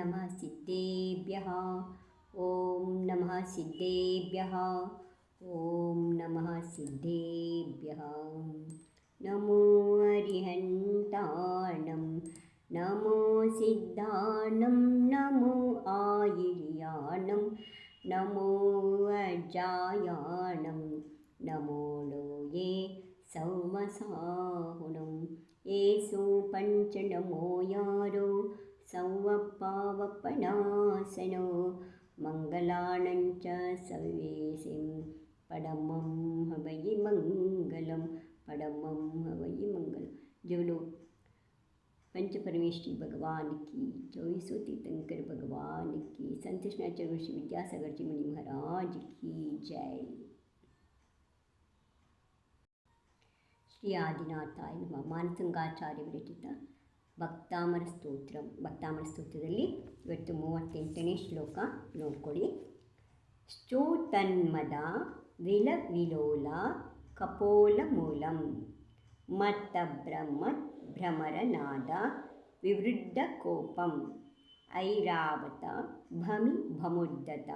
नमः सिद्धेभ्यः। ॐ नमः सिद्धेभ्यः। ॐ नमः सिद्धेभ्यः। नमो अरिहन्ताणं नमो सिद्धानं नमो आयिर्याणं नमो अजायाणं नमो लोये सौमसाहुणं। येषु पञ्चनमो यारो சௌவப்பாவப்பனாசனோ மங்களானஞ்ச சர்வேசிம் படமம் ஹவயி மங்களம் படமம் ஹவயி மங்களம் जो लोग पंच परमेश्वरी भगवान की चौबीसों तीर्थंकर भगवान की संत कृष्णाचरण श्री विद्यासागर जी मुनि महाराज की जय श्री आदिनाथाय नम मानसंगाचार्य विरचिता ಭಕ್ತಾಮರ ಸ್ತೋತ್ರ ಭಕ್ತಾಮರ ಸ್ತೋತ್ರದಲ್ಲಿ ಇವತ್ತು ಮೂವತ್ತೆಂಟನೇ ಶ್ಲೋಕ ನೋಡ್ಕೊಳ್ಳಿ ಶ್ಚೋತನ್ಮದ ವಿಲ ವಿಲೋಲ ಕಪೋಲ ಮೂಲಂ ಮತ್ತ ಬ್ರಹ್ಮ ಭ್ರಮರನಾದ ವಿವೃದ್ಧ ಕೋಪಂ ಐರಾವತ ಭಮಿ ಭಮುದ್ದತ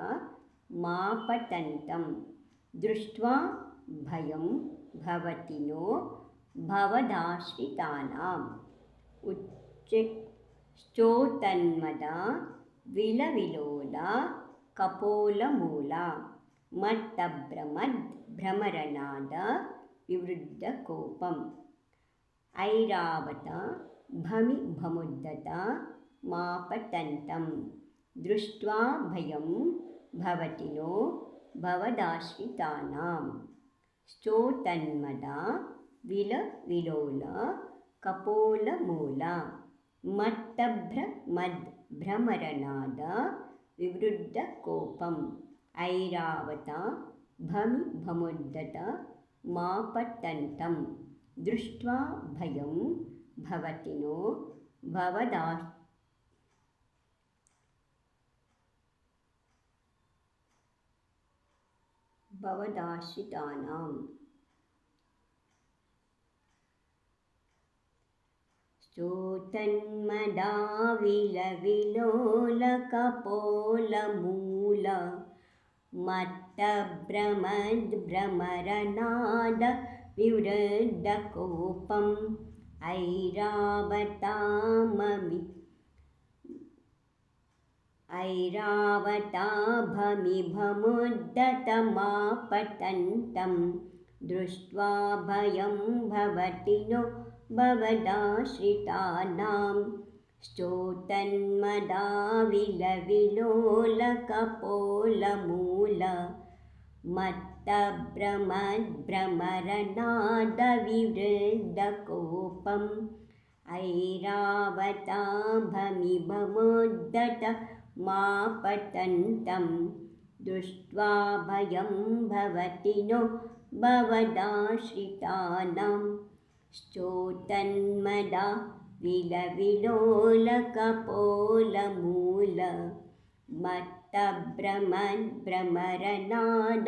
ಮಾಪತಂತಂ ದೃಷ್ಟ್ವಾ ಭಯಂ ఉచ్చక్ శ్చోతన్మద విలవిలోల కపోలమూల మత్తభ్రమద్ భ్రమరనాద వివృద్ధ కోపం ఐరావత భమి భముద్దత మాపతంతం. దృష్ట్వా భయం భవతినో భవదాశ్రితానాం. శ్చోతన్మద విల విలోల ಕಪೋಲಮೂಲ ಮತ್ತಭ್ರ ಮದ್ ಭ್ರಮರನಾದ ವಿವೃದ್ಧ ಕೋಪಂ ಐರಾವತ ಭಮಿ ಭಮುದ್ದತ ಮಾಪತಂತಂ ದೃಷ್ಟ್ವಾ ಭಯಂ ಭವತಿನೋ ಭವದಾ भवदाश्रितानाम् स्तोतन्मदाविलविलोलकपोलमूल मत्तभ्रमद्भ्रमरनाद विवृद्धकोपम् ऐरावताममि ऐरावताभमिभमुद्दतमापतन्तं दृष्ट्वा भयं भवति नो भवदाश्रितानां स्तोतन्मदाविलविलोलकपोलमूल मत्तभ्रमद्भ्रमरनादविवृद्धकोपम् ऐरावताभमिभमुद्दत मापतन्तं दृष्ट्वा भयं भवति नो भवदाश्रितानां श्चोतन्मदा विलविलोलकपोलमूल मत्तभ्रमद्भ्रमरनाद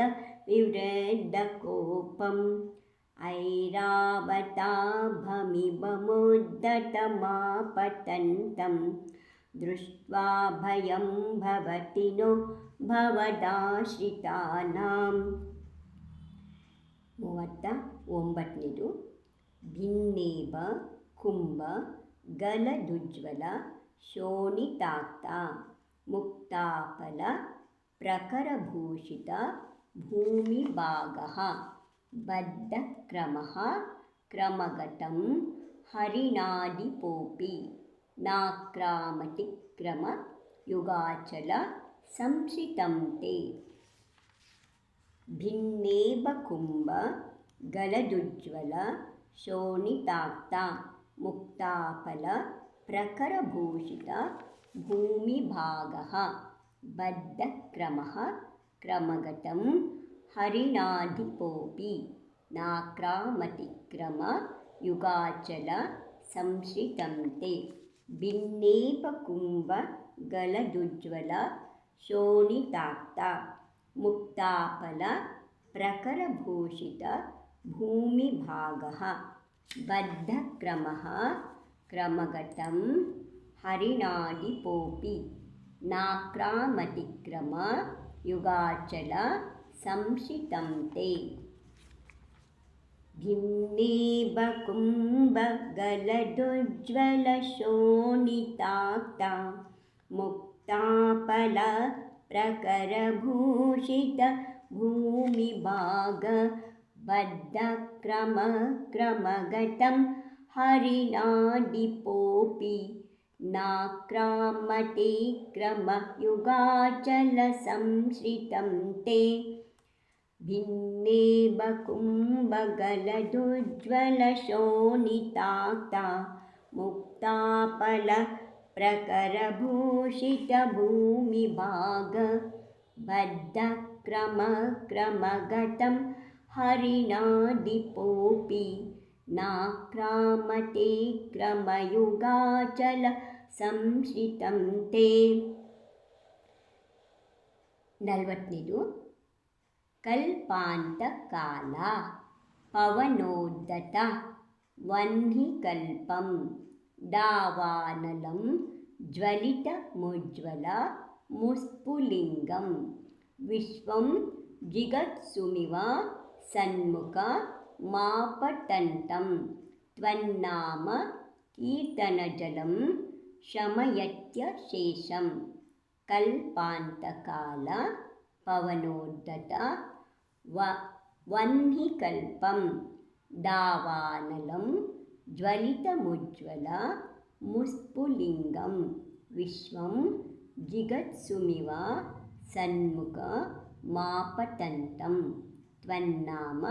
विवृद्धकोपम् ऐरावताभमिभमुद्दतमापतन्तं दृष्ट्वा भयं भवति नो ಭವದಾಶ್ರಿತಾನಾಂ ಮೂವತ್ತ ಒಂಬತ್ತನೇದು ಭಿನ್ನೇಬ ಕುಂಭ ಗಲದುಜ್ವಲ ಶೋಣಿತಾಕ್ತ ಮುಕ್ತಾಫಲ ಪ್ರಖರಭೂಷಿತ ಭೂಮಿಭಾಗः बद्धक्रमः क्रमगतं हरिणादिपोपि नाक्रामतिक्रमयुगाचल संश्रितं ते भिन्नेबकुम्भ गलदुज्ज्वल ಶೋಣಿತಾಕ್ತ ಮುಕ್ತಾಫಲ ಪ್ರಖರಭೂಷಿತ ಭೂಮಿಭಾಗ ಬದ್ಧಕ್ರಮ ಕ್ರಮಗತಂ ಹರಿಣಾಧಿಪೋಪಿ ನಾಕ್ರಾಮತಿಕ್ರಮ ಯುಗಾಚಲ ಸಂಶ್ರಿತಂತೆ ಭಿನ್ನೇಪಕುಂಭ ಗಲದುಜ್ವಲ ಶೋಣಿತಾಕ್ತ ಮುಕ್ತಾಫಲ ಪ್ರಖರಭೂಷಿತ भूमिभागः। बद्धक्रमः क्रमगतं हरिणादिपोऽपि नाक्रामतिक्रम युगाचल संशितं ते। भिन्नेबकुम्भगलदुज्ज्वलशोणिताक्ता मुक्ताफलप्रकरभूषितभूमिभागबद्धक्रमक्रमगतं हरिणाडिपोऽपि नाक्रामतिक्रमयुगाचलसंश्रितं ते भिन्नेबकुम्भगलदुज्ज्वलशोणिताक्ता मुक्ताफलप्रकरभूषितभूमिभागबद्धक्रमक्रमगतं हरिणाडिपोऽपि नाक्रामते क्रमयुगाचलसंश्रितं ते ನಲವತ್ತನೇದು ಕಲ್ಪಾಂತಕಾಲ ಪವನೋದ್ದತ ವಹ್ನಿಕಲ್ಪಂ दावानलं ज्वलितमुज्ज्वल సన్ముఖ మాపటంతం. త్వన్నామ కీర్తనజలం శమయత్య శేషం. కల్పాంతకాల పవనోద్దట వ వహ్నికల్పం దావానలం జ్వలితముజ్వల ముస్ఫులింగం విశ్వం జిగత్సుమివ సన్ముఖ మాపటంతం. त्वन्नाम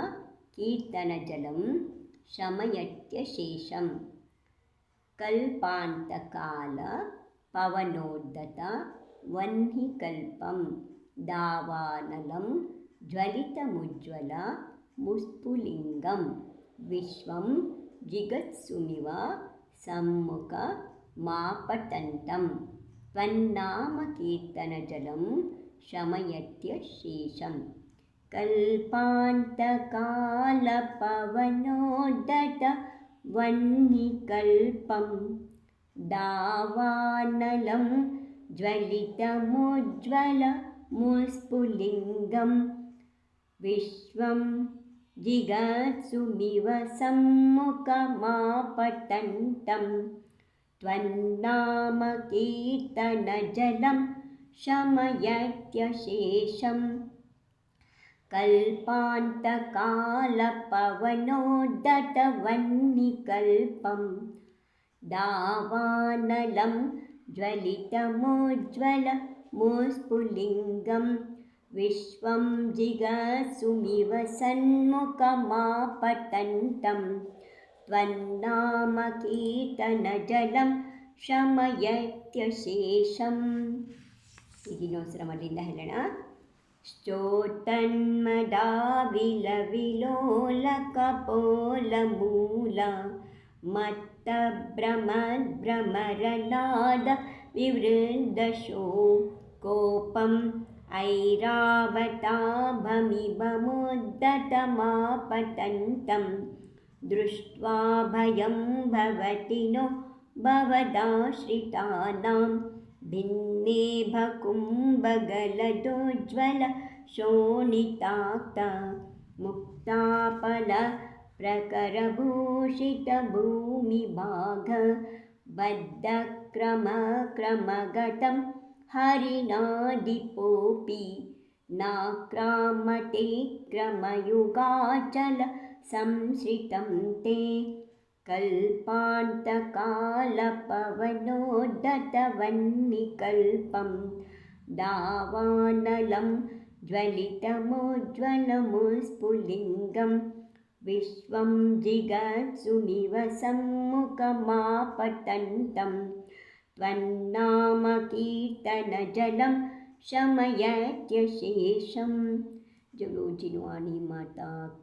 कीर्तनजलं शमयत्यशेषं कल्पान्तकाल पवनोद्धत वह्निकल्पं दावानलं ज्वलितमुज्ज्वल मुस्फुलिङ्गं विश्वं जिगत्सुमिव सम्मुखमापतन्तं त्वन्नामकीर्तनजलं शमयत्यशेषं कल्पान्तकालपवनोद्धत वह्निकल्पं दावानलं ज्वलितमुज्ज्वलमुस्फुलिङ्गं विश्वं जिगत्सुमिव सम्मुखमापतन्तं त्वन्नामकीर्तनजलं शमयत्यशेषं कल्पान्तकालपवनोद्धतवह्निकल्पं दावानलं ज्वलितमुज्ज्वलमुस्फुलिङ्गं विश्वं जिगत्सुमिव सन्मुखमापतन्तं त्वन्नामकीर्तनजलं ಶಮಯತ್ಯಶೇಷಂ ಈಗಿನೋಸ್ರ ಮಲ್ಲಿಂದ ಹೇಳೋಣ ोतन्मदा विलविलोलकपोलमूल मत्त भ्रमभ्रमरनादविवृन्दशो कोपम् ऐरावताभमिभमुदतमापतन्तं दृष्ट्वा भयं भवति नो भवदाश्रितानां। भिन्ने भकुम्भगलदोज्ज्वल शोणिताक्ता मुक्ताफल प्रकरभूषितभूमिभाग बद्धक्रमक्रमगतं हरिणादिपोऽपि नाक्रामते क्रमयुगाचल संश्रितं ते कल्पान्तकालपवनोद्धतवह्निकल्पं दावानलं ज्वलितमुज्ज्वलमुस्फुलिङ्गं विश्वं जिगत्सुमिव सम्मुखमापतन्तं त्वन्नामकीर्तनजलं शमयत्यशेषं। जिनवाणी माता